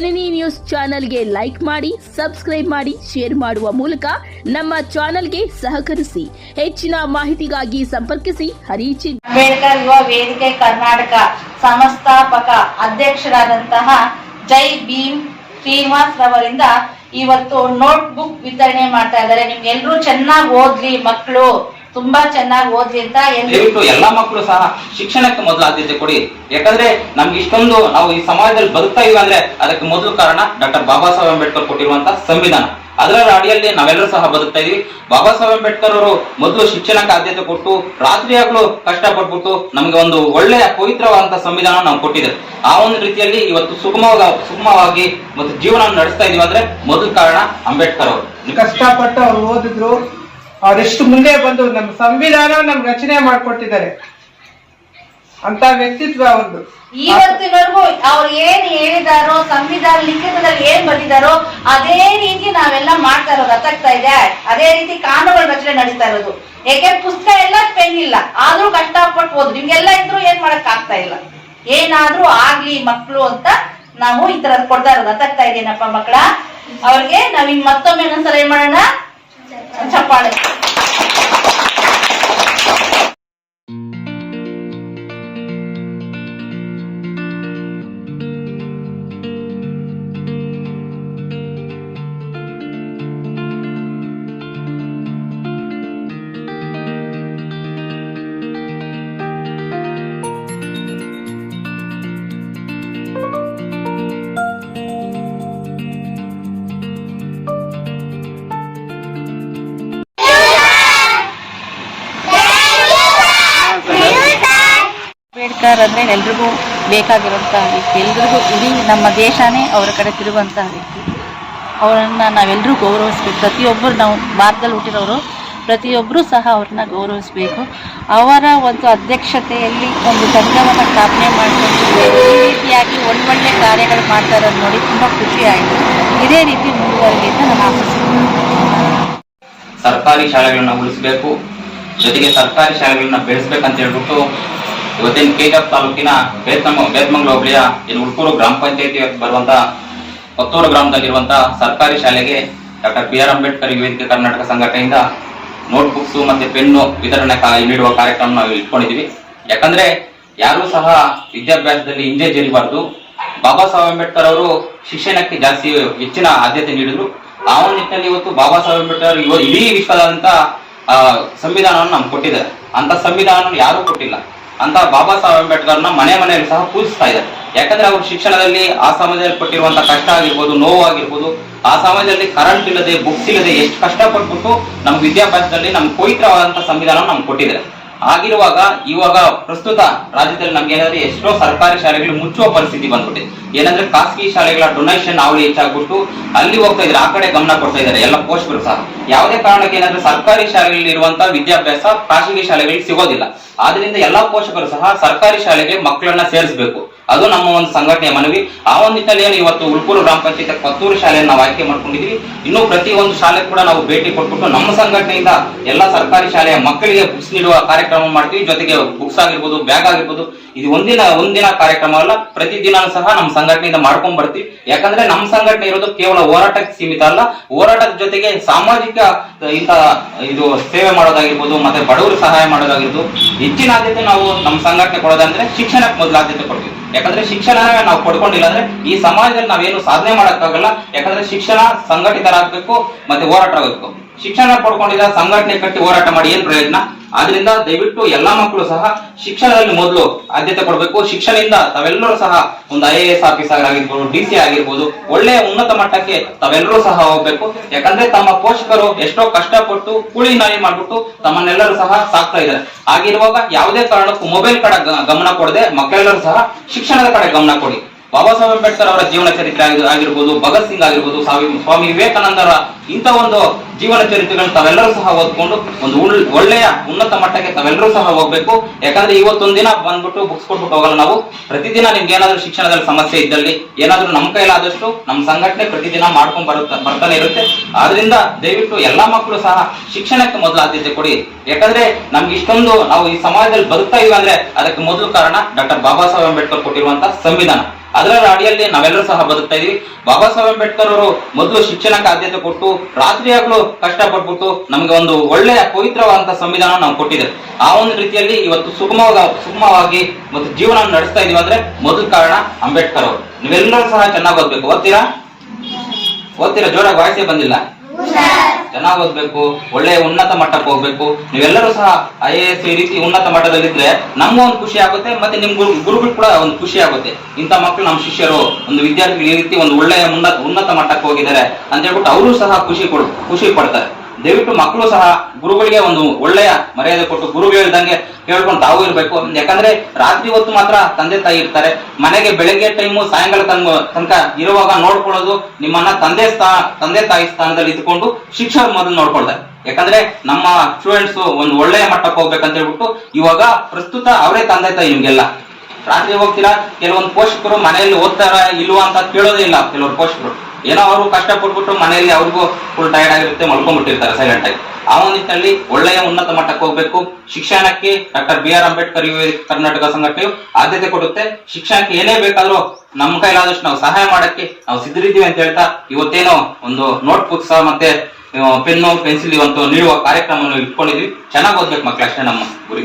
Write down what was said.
ಜನನಿ news ಚಾನೆಲ್ಗೆ like ಮಾಡಿ, subscribe ಮಾಡಿ, ಶೇರ್ ಮಾಡುವ ಮೂಲಕ ನಮ್ಮ ಚಾನೆಲ್ಗೆ ಸಹಕರಿಸಿ, ಹೆಚ್ಚಿನ ಮಾಹಿತಿಗಾಗಿ ಸಂಪರ್ಕಿಸಿ ಹರಿಚಿ ಅಂಬೇಡ್ಕರ್ ಯುವ ವೇದಿಕೆ ಕರ್ನಾಟಕ ಸಂಸ್ಥಾಪಕ ಅಧ್ಯಕ್ಷರಾದಂತಹ ಜೈ ಭೀಮ್ ಶ್ರೀನಿವಾಸ್ ರವರಿಂದ ಇವತ್ತು ನೋಟ್ ಬುಕ್ ವಿತರಣೆ ಮಾಡ್ತಾ ಇದ್ದಾರೆ. ನಿಮ್ಗೆಲ್ಲರೂ ಚೆನ್ನಾಗಿ ಓದ್ಲಿ ಮಕ್ಕಳು ತುಂಬಾ ಚೆನ್ನಾಗಿ ಓದ್ಲಿ ಅಂತ ದಯವಿಟ್ಟು ಎಲ್ಲಾ ಮಕ್ಕಳು ಸಹ ಶಿಕ್ಷಣಕ್ಕೆ ಮೊದಲು ಆದ್ಯತೆ ಕೊಡಿ. ಯಾಕಂದ್ರೆ ನಮ್ಗೆ ಇಷ್ಟೊಂದು ನಾವು ಈ ಸಮಾಜದಲ್ಲಿ ಬದುಕ್ತಾ ಇದೀವಿ ಅಂದ್ರೆ ಅದಕ್ಕೆ ಮೊದಲು ಕಾರಣ ಡಾಕ್ಟರ್ ಬಾಬಾ ಸಾಹೇಬ್ ಅಂಬೇಡ್ಕರ್ ಕೊಟ್ಟಿರುವಂತಹ ಸಂವಿಧಾನ. ಅದರ ಅಡಿಯಲ್ಲಿ ನಾವೆಲ್ಲರೂ ಸಹ ಬದುಕ್ತಾ ಇದೀವಿ ಬಾಬಾ ಸಾಹೇಬ್ ಅಂಬೇಡ್ಕರ್ ಅವರು ಮೊದಲು ಶಿಕ್ಷಣಕ್ಕೆ ಆದ್ಯತೆ ಕೊಟ್ಟು ರಾತ್ರಿ ಹಗಲು ಕಷ್ಟಪಟ್ಬಿಟ್ಟು ನಮ್ಗೆ ಒಂದು ಒಳ್ಳೆಯ ಪವಿತ್ರವಾದಂತಹ ಸಂವಿಧಾನ ನಾವು ಕೊಟ್ಟಿದ್ದಾರೆ. ಆ ಒಂದು ರೀತಿಯಲ್ಲಿ ಇವತ್ತು ಸುಗಮವಾಗ ಸುಗಮವಾಗಿ ಮತ್ತು ಜೀವನ ನಡೆಸ್ತಾ ಇದೀವಿ ಅಂದ್ರೆ ಮೊದಲು ಕಾರಣ ಅಂಬೇಡ್ಕರ್ ಅವರು. ಕಷ್ಟಪಟ್ಟು ಅವ್ರು ಓದಿದ್ರು ಅವರೆಷ್ಟು ಮುಂದೆ ಬಂದು ನಮ್ಮ ಸಂವಿಧಾನ ನಮ್ಗೆ ರಚನೆ ಮಾಡಿಕೊಟ್ಟಿದ್ದಾರೆ. ಅಂತ ವ್ಯಕ್ತಿತ್ವ ಅವ್ರದ್ದು ಇವತ್ತಿನವರೆಗೂ ಅವ್ರು ಏನ್ ಹೇಳಿದಾರೋ, ಸಂವಿಧಾನ ಲಿಖಿತದಲ್ಲಿ ಏನ್ ಬರೆದಿದಾರೋ, ಅದೇ ರೀತಿ ನಾವೆಲ್ಲ ಮಾಡ್ತಾ ಇರೋದು ಅರ್ಥಾಗ್ತಾ ಇದೆ. ಅದೇ ರೀತಿ ಕಾನೂನುಗಳ ರಚನೆ ನಡೀತಾ ಇರೋದು. ಯಾಕೆ ಪುಸ್ತಕ ಎಲ್ಲ ಪೆನ್ ಇಲ್ಲ. ಆದ್ರೂ ಕಷ್ಟಪಟ್ಟು ಓದು. ನಿಮ್ಗೆಲ್ಲ ಇದ್ರು ಏನ್ ಮಾಡಕ್ ಆಗ್ತಾ ಇಲ್ಲ. ಏನಾದ್ರೂ ಆಗ್ಲಿ ಮಕ್ಳು ಅಂತ ನಾವು ಈ ತರದ್ ಕೊಡ್ತಾ ಇರೋದು. ಅರ್ಥಾಗ್ತಾ ಇದೇನಪ್ಪ ಮಕ್ಕಳ. ಅವ್ರಿಗೆ ನಾವ್ ಮತ್ತೊಮ್ಮೆ ಇನ್ನೊಂದ್ಸಲ ಏನ್ ಮಾಡೋಣ? 唱歌嘞 ಅಂಬೇಡ್ಕರ್ ಅಂದರೆ ಎಲ್ರಿಗೂ ಬೇಕಾಗಿರುವಂತಹ ವ್ಯಕ್ತಿ ಎಲ್ರಿಗೂ ಇಡೀ ನಮ್ಮ ದೇಶನೇ ಅವರ ಕಡೆ ತಿರುಗುವಂತಹ ವ್ಯಕ್ತಿ ಅವರನ್ನು ನಾವೆಲ್ಲರೂ ಗೌರವಿಸ್ಬೇಕು. ಪ್ರತಿಯೊಬ್ಬರು ನಾವು ಭಾರತದಲ್ಲಿ ಹುಟ್ಟಿರೋರು ಪ್ರತಿಯೊಬ್ಬರೂ ಸಹ ಅವ್ರನ್ನ ಗೌರವಿಸಬೇಕು. ಅವರ ಒಂದು ಅಧ್ಯಕ್ಷತೆಯಲ್ಲಿ ಒಂದು ಸಂಘವನ್ನು ಸ್ಥಾಪನೆ ಮಾಡಿಕೊಂಡು ಈ ರೀತಿಯಾಗಿ ಒಳ್ಳೊಳ್ಳೆ ಕಾರ್ಯಗಳು ಮಾಡ್ತಾ ಇರೋದು ನೋಡಿ ತುಂಬ ಖುಷಿ ಆಯಿತು. ಇದೇ ರೀತಿ ಮುಂದುವರಿಕೆ ಅಂತ ನಾನು ಆಶಿಸ್ತೀನಿ. ಸರ್ಕಾರಿ ಶಾಲೆಗಳನ್ನ ಉಳಿಸಬೇಕು. ಜೊತೆಗೆ ಸರ್ಕಾರಿ ಶಾಲೆಗಳನ್ನ ಬೆಳೆಸ್ಬೇಕಂತ ಹೇಳ್ಬಿಟ್ಟು ಇವತ್ತಿನ ಕೆಜಾಪ್ ತಾಲೂಕಿನ ಬೇತ್ಮ ಬೇತ್ಮಂಗ್ಲ ಹೋಬಳಿಯ ಇಲ್ಲಿ ಉಳ್ಕೂರು ಗ್ರಾಮ ಪಂಚಾಯತಿ ಬರುವಂತ ಕೊತ್ತೂರು ಗ್ರಾಮದಲ್ಲಿರುವಂತಹ ಸರ್ಕಾರಿ ಶಾಲೆಗೆ ಡಾಕ್ಟರ್ ಬಿ ಆರ್ ಅಂಬೇಡ್ಕರ್ ವೇದಿಕೆ ಕರ್ನಾಟಕ ಸಂಘಟನೆಯಿಂದ ನೋಟ್ ಬುಕ್ಸ್ ಮತ್ತೆ ಪೆನ್ನು ವಿತರಣೆ ನೀಡುವ ಕಾರ್ಯಕ್ರಮ ನಾವು ಇಟ್ಕೊಂಡಿದ್ದೀವಿ. ಯಾಕಂದ್ರೆ ಯಾರು ಸಹ ವಿದ್ಯಾಭ್ಯಾಸದಲ್ಲಿ ಹಿಂದೆ ಜರಿಬಾರ್ದು. ಬಾಬಾ ಸಾಹೇಬ್ ಅಂಬೇಡ್ಕರ್ ಅವರು ಶಿಕ್ಷಣಕ್ಕೆ ಜಾಸ್ತಿ ಹೆಚ್ಚಿನ ಆದ್ಯತೆ ನೀಡಿದ್ರು. ಆ ಒಂದು ನಿಟ್ಟಿನಲ್ಲಿ ಇವತ್ತು ಬಾಬಾ ಸಾಹೇಬ್ ಅಂಬೇಡ್ಕರ್ ಇಡೀ ವಿಶ್ವದಾದ್ಯಂತ ಆ, ಸಂವಿಧಾನವನ್ನು ನಮ್ಗೆ ಕೊಟ್ಟಿದ್ದಾರೆ. ಅಂತ ಸಂವಿಧಾನ ಯಾರು ಕೊಟ್ಟಿಲ್ಲ. ಅಂತ ಬಾಬಾ ಸಾಹೇಬ್ ಅಂಬೇಡ್ಕರ್ನ ಮನೆ ಮನೆಯಲ್ಲಿ ಸಹ ಪೂಜಿಸ್ತಾ ಇದ್ದಾರೆ. ಯಾಕಂದ್ರೆ ಅವರು ಶಿಕ್ಷಣದಲ್ಲಿ ಆ ಸಮಾಜದಲ್ಲಿ ಕೊಟ್ಟಿರುವಂತ ಕಷ್ಟ ಆಗಿರ್ಬೋದು, ನೋವು ಆಗಿರ್ಬೋದು, ಆ ಸಮಾಜದಲ್ಲಿ ಕರೆಂಟ್ ಇಲ್ಲದೆ ಬುಕ್ಸ್ ಇಲ್ಲದೆ ಎಷ್ಟು ಕಷ್ಟಪಟ್ಬಿಟ್ಟು ನಮ್ಮ ವಿದ್ಯಾಭ್ಯಾಸದಲ್ಲಿ ನಮ್ಮ ಪವಿತ್ರವಾದಂತಹ ಸಂವಿಧಾನ ನಮ್ಗೆ ಕೊಟ್ಟಿದ್ದಾರೆ. ಆಗಿರುವಾಗ ಇವಾಗ ಪ್ರಸ್ತುತ ರಾಜ್ಯದಲ್ಲಿ ನಮ್ಗೆ ಏನಾದ್ರೆ ಎಷ್ಟೋ ಸರ್ಕಾರಿ ಶಾಲೆಗಳು ಮುಚ್ಚುವ ಪರಿಸ್ಥಿತಿ ಬಂದ್ಬಿಟ್ಟಿದೆ. ಏನಂದ್ರೆ ಖಾಸಗಿ ಶಾಲೆಗಳ ಡೊನೇಷನ್ ಅವಳಿ ಹೆಚ್ಚಾಗ್ಬಿಟ್ಟು ಅಲ್ಲಿ ಹೋಗ್ತಾ ಇದ್ರೆ ಆ ಕಡೆ ಗಮನ ಕೊಡ್ತಾ ಇದ್ದಾರೆ ಎಲ್ಲ ಪೋಷಕರು ಸಹ. ಯಾವುದೇ ಕಾರಣಕ್ಕೆ ಏನಂದ್ರೆ ಸರ್ಕಾರಿ ಶಾಲೆಗಳಲ್ಲಿ ಇರುವಂತಹ ವಿದ್ಯಾಭ್ಯಾಸ ಖಾಸಗಿ ಶಾಲೆಗಳಿಗೆ ಸಿಗೋದಿಲ್ಲ. ಆದ್ರಿಂದ ಎಲ್ಲಾ ಪೋಷಕರು ಸಹ ಸರ್ಕಾರಿ ಶಾಲೆಗೆ ಮಕ್ಕಳನ್ನ ಸೇರಿಸಬೇಕು. ಅದು ನಮ್ಮ ಒಂದು ಸಂಘಟನೆಯ ಮನವಿ. ಆ ಒಂದು ನಿಟ್ಟಿನಲ್ಲಿ ಇವತ್ತು ಉಳ್ಕೂರು ಗ್ರಾಮ ಪಂಚಾಯತ್ ಪತ್ತೂರು ಶಾಲೆಯನ್ನು ನಾವು ಆಯ್ಕೆ ಮಾಡ್ಕೊಂಡಿದ್ವಿ. ಇನ್ನು ಪ್ರತಿ ಒಂದು ಶಾಲೆ ಕೂಡ ನಾವು ಭೇಟಿ ಕೊಟ್ಬಿಟ್ಟು ನಮ್ಮ ಸಂಘಟನೆಯಿಂದ ಎಲ್ಲ ಸರ್ಕಾರಿ ಶಾಲೆಯ ಮಕ್ಕಳಿಗೆ ಬುಕ್ಸ್ ನೀಡುವ ಕಾರ್ಯಕ್ರಮ ಮಾಡ್ತೀವಿ. ಜೊತೆಗೆ ಬುಕ್ಸ್ ಆಗಿರ್ಬೋದು ಬ್ಯಾಗ್ ಆಗಿರ್ಬೋದು. ಇದು ಒಂದಿನ ಒಂದಿನ ಕಾರ್ಯಕ್ರಮ ಅಲ್ಲ ಪ್ರತಿದಿನ ಸಹ ನಮ್ಮ ಸಂಘಟನೆಯಿಂದ ಮಾಡ್ಕೊಂಡ್ ಬರ್ತೀವಿ. ಯಾಕಂದ್ರೆ ನಮ್ಮ ಸಂಘಟನೆ ಇರೋದು ಕೇವಲ ಹೋರಾಟಕ್ಕೆ ಸೀಮಿತ ಅಲ್ಲ. ಹೋರಾಟದ ಜೊತೆಗೆ ಸಾಮಾಜಿಕ ಇಂತ ಇದು ಸೇವೆ ಮಾಡೋದಾಗಿರ್ಬೋದು, ಮತ್ತೆ ಬಡವರು ಸಹಾಯ ಮಾಡೋದಾಗಿರ್ಬೋದು, ಹೆಚ್ಚಿನ ಆದ್ಯತೆ ನಾವು ನಮ್ಮ ಸಂಘಟನೆ ಕೊಡೋದಂದ್ರೆ ಶಿಕ್ಷಣಕ್ಕೆ ಮೊದಲು ಆದ್ಯತೆ ಕೊಡ್ತೀವಿ. ಯಾಕಂದ್ರೆ ಶಿಕ್ಷಣ ನಾವು ಪಡ್ಕೊಂಡಿಲ್ಲ ಅಂದ್ರೆ ಈ ಸಮಾಜದಲ್ಲಿ ನಾವೇನು ಸಾಧನೆ ಮಾಡಕ್ಕಾಗಲ್ಲ. ಯಾಕಂದ್ರೆ ಶಿಕ್ಷಣ ಸಂಘಟಿತರಾಗಬೇಕು, ಮತ್ತೆ ಹೋರಾಟ ಆಗಬೇಕು ಶಿಕ್ಷಣ ಪಡ್ಕೊಂಡಿದ್ದ ಸಂಘಟನೆ ಕಟ್ಟಿ ಹೋರಾಟ ಮಾಡಿ ಏನ್ ಪ್ರಯೋಜನ? ಆದ್ರಿಂದ ದಯವಿಟ್ಟು ಎಲ್ಲಾ ಮಕ್ಕಳು ಸಹ ಶಿಕ್ಷಣದಲ್ಲಿ ಮೊದಲು ಆದ್ಯತೆ ಕೊಡಬೇಕು. ಶಿಕ್ಷಣದಿಂದ ತಾವೆಲ್ಲರೂ ಸಹ ಒಂದು ಐ ಎ ಎಸ್ ಆಫೀಸರ್ ಆಗಿರ್ಬೋದು ಡಿ ಸಿ ಆಗಿರ್ಬೋದು, ಒಳ್ಳೆಯ ಉನ್ನತ ಮಟ್ಟಕ್ಕೆ ತಾವೆಲ್ಲರೂ ಸಹ ಹೋಗ್ಬೇಕು. ಯಾಕಂದ್ರೆ ತಮ್ಮ ಪೋಷಕರು ಎಷ್ಟೋ ಕಷ್ಟಪಟ್ಟು ಕೂಲಿ ನಾಯಿ ಮಾಡ್ಬಿಟ್ಟು ತಮ್ಮನ್ನೆಲ್ಲರೂ ಸಹ ಸಾಕ್ತಾ ಇದ್ದಾರೆ. ಆಗಿರುವಾಗ ಯಾವುದೇ ಕಾರಣಕ್ಕೂ ಮೊಬೈಲ್ ಕಡೆ ಗಮನ ಕೊಡದೆ ಮಕ್ಕಳೆಲ್ಲರೂ ಸಹ ಶಿಕ್ಷಣದ ಕಡೆ ಗಮನ ಕೊಡಿ. ಬಾಬಾ ಸಾಹೇಬ್ ಅಂಬೇಡ್ಕರ್ ಅವರ ಜೀವನ ಚರಿತ್ರೆ ಆಗಿ- ಆಗಿರ್ಬೋದು, ಭಗತ್ ಸಿಂಗ್ ಆಗಿರ್ಬೋದು, ಸ್ವಾಮಿ ಸ್ವಾಮಿ ವಿವೇಕಾನಂದರ ಇಂಥ ಒಂದು ಜೀವನ ಚರಿತ್ರೆಗಳನ್ನು ತಾವೆಲ್ಲರೂ ಸಹ ಓದ್ಕೊಂಡು ಒಂದು ಒಳ್ಳೆಯ ಉನ್ನತ ಮಟ್ಟಕ್ಕೆ ತಾವೆಲ್ಲರೂ ಸಹ ಹೋಗ್ಬೇಕು. ಯಾಕಂದ್ರೆ ದಿನ ಬಂದ್ಬಿಟ್ಟು ಬುಕ್ಸ್ ಕೊಟ್ಬಿಟ್ಟು ಹೋಗಲ್ಲ ನಾವು. ಪ್ರತಿದಿನ ನಿಮ್ಗೆ ಏನಾದ್ರೂ ಶಿಕ್ಷಣದಲ್ಲಿ ಸಮಸ್ಯೆ ಇದ್ದಲ್ಲಿ, ಏನಾದ್ರೂ ನಮ್ಮ ಕೈಲಾದಷ್ಟು ನಮ್ಮ ಸಂಘಟನೆ ಪ್ರತಿದಿನ ಮಾಡ್ಕೊಂಡ್ ಬರುತ್ತ, ಬರ್ತಾನೆ ಇರುತ್ತೆ. ಆದ್ರಿಂದ ದಯವಿಟ್ಟು ಎಲ್ಲಾ ಮಕ್ಕಳು ಸಹ ಶಿಕ್ಷಣಕ್ಕೆ ಮೊದಲು ಆದ್ಯತೆ ಕೊಡಿ. ಯಾಕಂದ್ರೆ ನಮ್ಗೆ ಇಷ್ಟೊಂದು ನಾವು ಈ ಸಮಾಜದಲ್ಲಿ ಬದುಕ್ತಾ ಇದೀವಿ ಅಂದ್ರೆ ಅದಕ್ಕೆ ಮೊದಲು ಕಾರಣ ಡಾಕ್ಟರ್ ಬಾಬಾ ಸಾಹೇಬ್ ಅಂಬೇಡ್ಕರ್ ಕೊಟ್ಟಿರುವಂತಹ ಸಂವಿಧಾನ. ಅದರ ಅಡಿಯಲ್ಲಿ ನಾವೆಲ್ಲರೂ ಸಹ ಬದುಕ್ತಾ ಇದೀವಿ. ಬಾಬಾ ಸಾಹೇಬ್ ಅಂಬೇಡ್ಕರ್ ಅವರು ಮೊದಲು ಶಿಕ್ಷಣಕ್ಕೆ ಆದ್ಯತೆ ಕೊಟ್ಟು, ರಾತ್ರಿ ಕಷ್ಟಪಟ್ಬಿಟ್ಟು ನಮಗೆ ಒಂದು ಒಳ್ಳೆಯ ಪವಿತ್ರವಾದಂತಹ ಸಂವಿಧಾನ ನಾವು ಕೊಟ್ಟಿದ್ದಾರೆ. ಆ ಒಂದು ರೀತಿಯಲ್ಲಿ ಇವತ್ತು ಸುಗಮವಾಗ ಸುಗಮವಾಗಿ ಮತ್ತು ಜೀವನ ನಡೆಸ್ತಾ ಇದೀವಿ ಅಂದ್ರೆ ಮೊದಲ ಕಾರಣ ಅಂಬೇಡ್ಕರ್ ಅವರು. ನೀವೆಲ್ಲರೂ ಸಹ ಚೆನ್ನಾಗಿ ಓದ್ಬೇಕು. ಓದ್ತೀರಾ? ಓದ್ತೀರಾ? ಜೋರಾಗಿ ವಾಯ್ಸೇ ಬಂದಿಲ್ಲ. ಚೆನ್ನಾಗಿ ಓದ್ಬೇಕು, ಒಳ್ಳೆ ಉನ್ನತ ಮಟ್ಟಕ್ಕೆ ಹೋಗ್ಬೇಕು. ನೀವೆಲ್ಲರೂ ಸಹ ಐ ಎ ಎಸ್ ಈ ರೀತಿ ಉನ್ನತ ಮಟ್ಟದಲ್ಲಿದ್ರೆ ನಮಗೂ ಒಂದು ಖುಷಿ ಆಗುತ್ತೆ, ಮತ್ತೆ ನಿಮ್ ಗುರು ಗುರುಗಳು ಕೂಡ ಒಂದು ಖುಷಿ ಆಗುತ್ತೆ. ಇಂಥ ಮಕ್ಕಳು ನಮ್ಮ ಶಿಷ್ಯರು, ಒಂದು ವಿದ್ಯಾರ್ಥಿಗಳು ಈ ರೀತಿ ಒಂದು ಒಳ್ಳೆಯ ಉನ್ನತ ಉನ್ನತ ಮಟ್ಟಕ್ಕೆ ಹೋಗಿದ್ದಾರೆ ಅಂತ ಹೇಳ್ಬಿಟ್ಟು ಅವರು ಸಹ ಖುಷಿ ಕೊಡ್, ಖುಷಿ ಪಡ್ತಾರೆ. ದಯವಿಟ್ಟು ಮಕ್ಕಳು ಸಹ ಗುರುಗಳಿಗೆ ಒಂದು ಒಳ್ಳೆಯ ಮರ್ಯಾದೆ ಕೊಟ್ಟು ಗುರುಗಳು ಹೇಳ್ದಂಗೆ ಕೇಳ್ಕೊಂಡು ತಾವು ಇರಬೇಕು. ಯಾಕಂದ್ರೆ ರಾತ್ರಿ ಹೊತ್ತು ಮಾತ್ರ ತಂದೆ ತಾಯಿ ಇರ್ತಾರೆ. ಮನೆಗೆ ಬೆಳಗ್ಗೆ ಟೈಮು ಸಾಯಂಕಾಲ ತನಕ ತನಕ ಇರುವಾಗ ನೋಡ್ಕೊಳ್ಳೋದು ನಿಮ್ಮನ್ನ ತಂದೆ ಸ್ಥಾನ ತಂದೆ ತಾಯಿ ಸ್ಥಾನದಲ್ಲಿ ಇದ್ಕೊಂಡು ಶಿಕ್ಷಕರು ಮೊದಲು ನೋಡ್ಕೊಳ್ತಾರೆ ಯಾಕಂದ್ರೆ ನಮ್ಮ ಸ್ಟೂಡೆಂಟ್ಸ್ ಒಂದು ಒಳ್ಳೆಯ ಮಟ್ಟಕ್ಕೆ ಹೋಗ್ಬೇಕಂತ ಹೇಳ್ಬಿಟ್ಟು ಇವಾಗ ಪ್ರಸ್ತುತ ಅವರೇ ತಂದೆ ತಾಯಿ ನಿಮ್ಗೆಲ್ಲ. ರಾತ್ರಿ ಹೋಗ್ತೀರಾ? ಕೆಲವೊಂದು ಪೋಷಕರು ಮನೆಯಲ್ಲಿ ಓದ್ತಾರ, ಇಲ್ವಾ ಅಂತ ಕೇಳೋದೇ ಇಲ್ಲ ಕೆಲವರು ಪೋಷಕರು. ಏನೋ ಅವರು ಕಷ್ಟಪಟ್ಬಿಟ್ಟು ಮನೆಯಲ್ಲಿ ಅವ್ರಿಗೂ ಫುಲ್ ಟೈರ್ಡ್ ಆಗಿರುತ್ತೆ, ಮಲ್ಕೊಂಡ್ಬಿಟ್ಟಿರ್ತಾರೆ ಸೈಲೆಂಟ್ ಆಗಿ. ಆ ನಿಟ್ಟಿನಲ್ಲಿ ಒಳ್ಳೆಯ ಉನ್ನತ ಮಟ್ಟಕ್ಕೆ ಹೋಗ್ಬೇಕು. ಶಿಕ್ಷಣಕ್ಕೆ ಡಾಕ್ಟರ್ ಬಿ ಆರ್ ಅಂಬೇಡ್ಕರ್ ಯುವ ಕರ್ನಾಟಕ ಸಂಘಟನೆಯು ಆದ್ಯತೆ ಕೊಡುತ್ತೆ. ಶಿಕ್ಷಣಕ್ಕೆ ಏನೇ ಬೇಕಾದ್ರೂ ನಮ್ಮ ಕೈಲಾದಷ್ಟು ನಾವು ಸಹಾಯ ಮಾಡಕ್ಕೆ ನಾವು ಸಿದ್ಧರಿದ್ದೀವಿ ಅಂತ ಹೇಳ್ತಾ ಇವತ್ತೇನೋ ಒಂದು ನೋಟ್ ಪುಸ್ತಕ ಮತ್ತೆ ಪೆನ್ನು, ಪೆನ್ಸಿಲ್ ಇವಂತೂ ನೀಡುವ ಕಾರ್ಯಕ್ರಮವನ್ನು ಇಟ್ಕೊಂಡಿದ್ವಿ. ಚೆನ್ನಾಗಿ ಓದ್ಬೇಕು ಮಕ್ಳು ಅಷ್ಟೇ ನಮ್ಮ ಗುರಿ.